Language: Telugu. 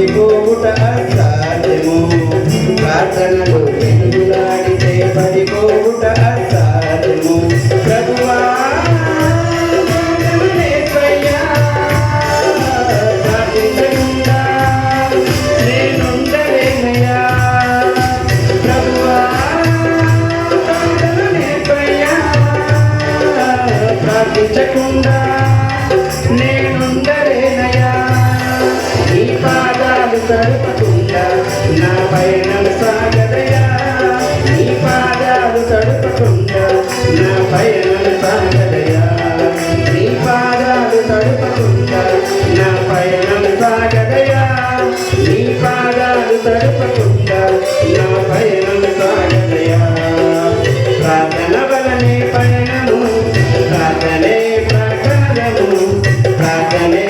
పడిపోవుట అసాధ్యము. ప్రార్థనలు ఎందులాడితే పడిపోవుట అసాధ్యము. ప్రభువా ప్రార్థించకుండా తడుపకుండా నా పయనం సాగదయా నీ పాదాలు తడుపకుండా నా పయనం సాగదయా నీ పాదాలు తడుపకుండా నా పయనం సాగదయా నీ పాదాలు తడుపకుండా నా పయనం సాగదయా ప్రార్థన వలనే పయనము ప్రార్థనే ప్రకారము ప్రార్థనే